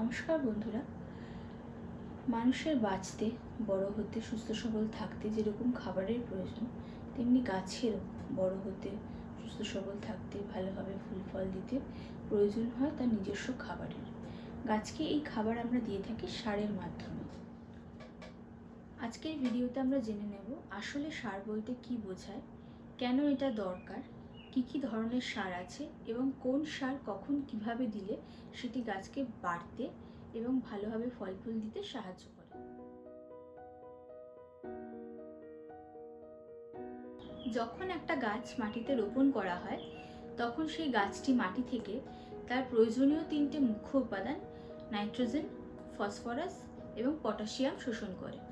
নমস্কার বন্ধুরা। মানুষের বাঁচতে, বড় হতে, সুস্থ, সবল থাকতে যেরকম খাবারের প্রয়োজন, তেমনি গাছেরও বড় হতে, সুস্থ, সবল থাকতে, ভালোভাবে ফুল, ফল দিতে প্রয়োজন হয় তার নিজস্ব খাবারের। গাছকে এই খাবার আমরা দিয়ে থাকি সারের মাধ্যমে। আজকের ভিডিওতে আমরা জেনে নেব আসলে সার বলতে কি বোঝায়, কেন এটা দরকার কি কি ধরনের সার আছে এবং কোন সার কখন কীভাবে দিলে সেটি গাছকে বাড়তে এবং ভালোভাবে ফল ফুল দিতে সাহায্য করে? যখন একটা গাছ মাটিতে রোপণ করা হয়, তখন সেই গাছটি মাটি থেকে তার প্রয়োজনীয় তিনটে মুখ্য উপাদান নাইট্রোজেন, ফসফরাস এবং পটাশিয়াম শোষণ করে।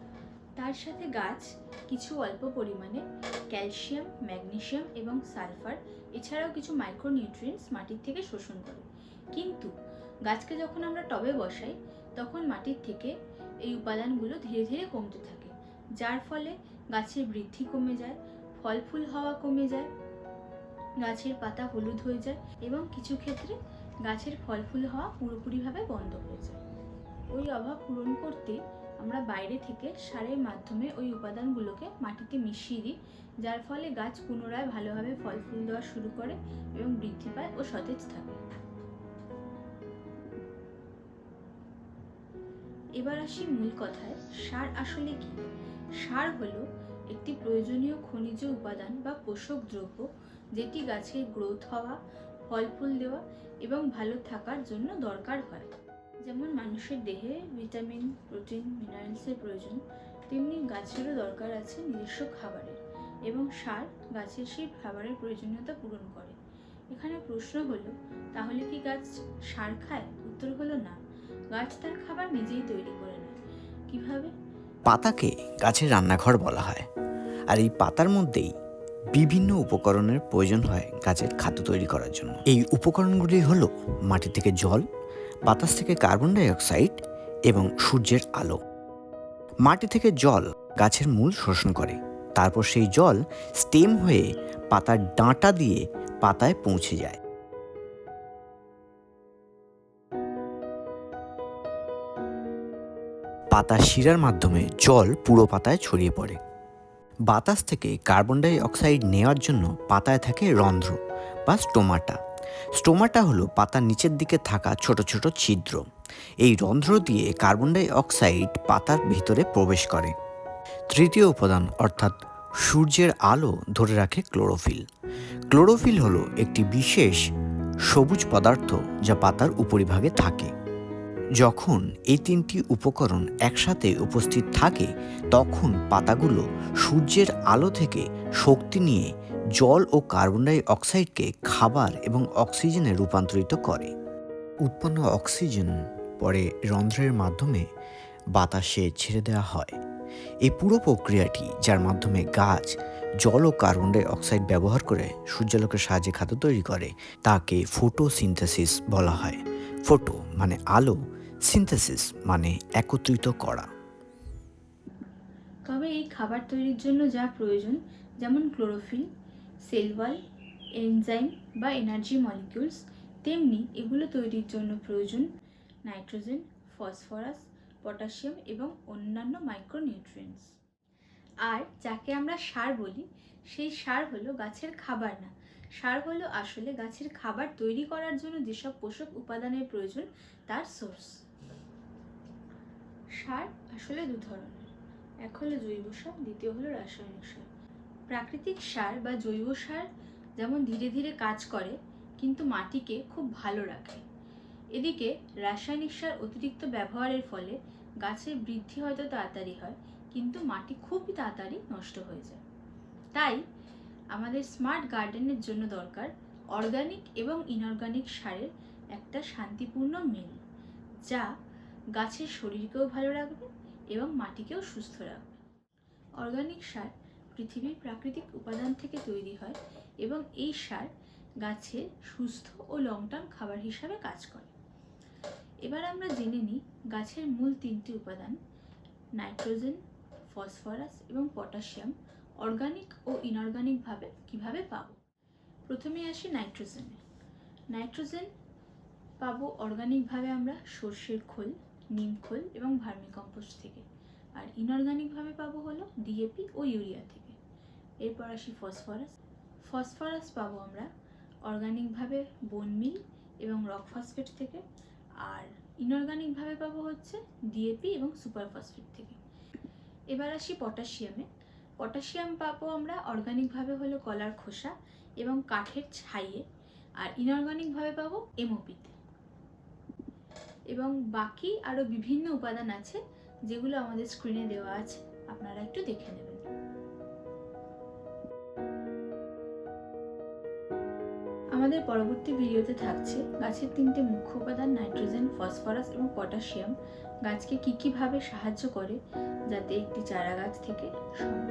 তার সাথে গাছ কিছু অল্প পরিমাণে ক্যালসিয়াম, ম্যাগনেসিয়াম এবং সালফার, এছাড়াও কিছু মাইক্রোনিউট্রিয়েন্টস মাটির থেকে শোষণ করে। কিন্তু গাছকে যখন আমরা টবে বসাই, তখন মাটির থেকে এই উপাদানগুলো ধীরে ধীরে কমতে থাকে, যার ফলে গাছের বৃদ্ধি কমে যায় ফল ফুল হওয়া কমে যায়, গাছের পাতা হলুদ হয়ে যায় এবং কিছু ক্ষেত্রে গাছের ফল ফুল হওয়া পুরোপুরিভাবে বন্ধ হয়ে যায়। ওই অভাব পূরণ করতে আমরা বাইরে থেকে সারের মাধ্যমে ওই উপাদানগুলোকে মাটিতে মিশিয়ে দিই, যার ফলে গাছ পুনরায় ভালোভাবে ফল ফুল দেওয়া শুরু করে এবং বৃদ্ধি পায় ও সতেজ থাকে। এবার আসি মূল কথায়, সার আসলে কি? সার হলো একটি প্রয়োজনীয় খনিজ উপাদান বা পোষক দ্রব্য যেটি গাছের গ্রোথ হওয়া ফল ফুল দেওয়া এবং ভালো থাকার জন্য দরকার হয়। যেমন মানুষের দেহে ভিটামিন, প্রোটিন, মিনারেলসের প্রয়োজন, তেমনি গাছেরও দরকার আছে নিজস্ব খাবারের এবং সার গাছের সেই খাবারের প্রয়োজনীয়তা পূরণ করে। এখানে প্রশ্ন হলো, তাহলে কি গাছ সার খায়? উত্তর হলো না। গাছ তার খাবার নিজেই তৈরি করে নেয়। কীভাবে? পাতাকে গাছের রান্নাঘর বলা হয়। আর এই পাতার মধ্যেই বিভিন্ন উপকরণের প্রয়োজন হয় গাছের খাদ্য তৈরি করার জন্য। এই উপকরণগুলি হলো মাটি থেকে জল বাতাস থেকে কার্বন ডাই অক্সাইড এবং সূর্যের আলো। মাটি থেকে জল গাছের মূল শোষণ করে। তারপর সেই জল স্টেম হয়ে পাতার ডাঁটা দিয়ে পাতায় পৌঁছে যায়। পাতা শিরার মাধ্যমে জল পুরো পাতায় ছড়িয়ে পড়ে। বাতাস থেকে কার্বন ডাই অক্সাইড নেওয়ার জন্য পাতায় থাকে রন্ধ্র বা স্টোমাটা। স্টোমাটা হলো পাতার নিচের দিকে থাকা ছোট ছোট ছিদ্র। এই রন্ধ্র দিয়ে কার্বন ডাই অক্সাইড পাতার ভিতরে প্রবেশ করে। তৃতীয় উপাদান, অর্থাৎ সূর্যের আলো, ধরে রাখে ক্লোরোফিল। ক্লোরোফিল হলো একটি বিশেষ সবুজ পদার্থ যা পাতার উপরিভাগে থাকে। যখন এই তিনটি উপকরণ একসাথে উপস্থিত থাকে, তখন পাতাগুলো সূর্যের আলো থেকে শক্তি নিয়ে জল ও কার্বন ডাই অক্সাইডকে খাবার এবং অক্সিজেনে রূপান্তরিত করে। উৎপন্ন অক্সিজেন পরে রন্ধ্রের মাধ্যমে বাতাসে ছেড়ে দেওয়া হয়। এই পুরো প্রক্রিয়াটি, যার মাধ্যমে গাছ জল ও কার্বন ডাই অক্সাইড ব্যবহার করে সূর্যালোকের সাহায্যে খাদ্য তৈরি করে, তাকে ফটোসিনথেসিস বলা হয়। ফোটো মানে আলো সিনথেসিস মানে একত্রিত করা। তবে এই খাবার তৈরির জন্য যা প্রয়োজন, যেমন ক্লোরোফিল, সেলওয়াল, এনজাইম বা এনার্জি মলিকিউলস, তেমনি এগুলো তৈরির জন্য প্রয়োজন নাইট্রোজেন, ফসফরাস, পটাশিয়াম এবং অন্যান্য মাইক্রোনিউট্রিয়েন্টস। আর যাকে আমরা সার বলি, সেই সার হলো গাছের খাবার না। সার হলো আসলে গাছের খাবার তৈরি করার জন্য যেসব পোষক উপাদানের প্রয়োজন, তার সোর্স সার আসলে দু ধরনের। এক হলো জৈব সার, দ্বিতীয় হলো রাসায়নিক সার। প্রাকৃতিক সার বা জৈব সার যেমন ধীরে ধীরে কাজ করে, কিন্তু মাটিকে খুব ভালো রাখে। এদিকে রাসায়নিক সার অতিরিক্ত ব্যবহারের ফলে গাছের বৃদ্ধি হয়তো তাড়াতাড়ি হয়, কিন্তু মাটি খুবই তাড়াতাড়ি নষ্ট হয়ে যায়। তাই আমাদের স্মার্ট গার্ডেনের জন্য দরকার অর্গানিক এবং ইনঅর্গানিক সারের একটা শান্তিপূর্ণ মিল, যা গাছের শরীরকেও ভালো রাখবে এবং মাটিকেও সুস্থ রাখবে। অর্গানিক সার পৃথিবীর প্রাকৃতিক উপাদান থেকে তৈরি হয় এবং এই সার গাছের সুস্থ ও লং টার্ম খাবার হিসাবে কাজ করে। এবার আমরা জেনে নিই গাছের মূল তিনটি উপাদান, নাইট্রোজেন, ফসফরাস এবং পটাশিয়াম অর্গানিক ও ইনঅর্গানিকভাবে কীভাবে পাবো? প্রথমে আসি নাইট্রোজেনে। নাইট্রোজেন পাবো অর্গানিকভাবে আমরা সর্ষের খোল নিম খোল এবং ভার্মি কম্পোস্ট থেকে। আর ইনঅর্গানিকভাবে পাবো হলো ডিএপি ও ইউরিয়া থেকে। এরপর আসি ফসফরাস। ফসফরাস পাবো আমরা অর্গানিকভাবে বোন মিল এবং রক ফসফেট থেকে। আর ইনঅর্গানিকভাবে পাবো হচ্ছে ডিএপি এবং সুপার ফসফেট থেকে। এবার আসি পটাশিয়ামে পটাশিয়াম পাবো আমরা অর্গানিকভাবে হলো কলার খোসা এবং কাঠের ছাইয়ে। আর ইনঅর্গানিকভাবে পাবো এমওপিতে এবং বাকি আরও বিভিন্ন উপাদান আছে, যেগুলো আমাদের স্ক্রিনে দেওয়া আছে। আপনারা একটু দেখে নেবেন। আমাদের পরবর্তী ভিডিওতে থাকছে গাছের তিনটে মুখ্য উপাদান, নাইট্রোজেন, ফসফরাস এবং পটাশিয়াম। গাছকে কী কীভাবে সাহায্য করে যাতে একটি চারা গাছ থেকে সতেজভাবে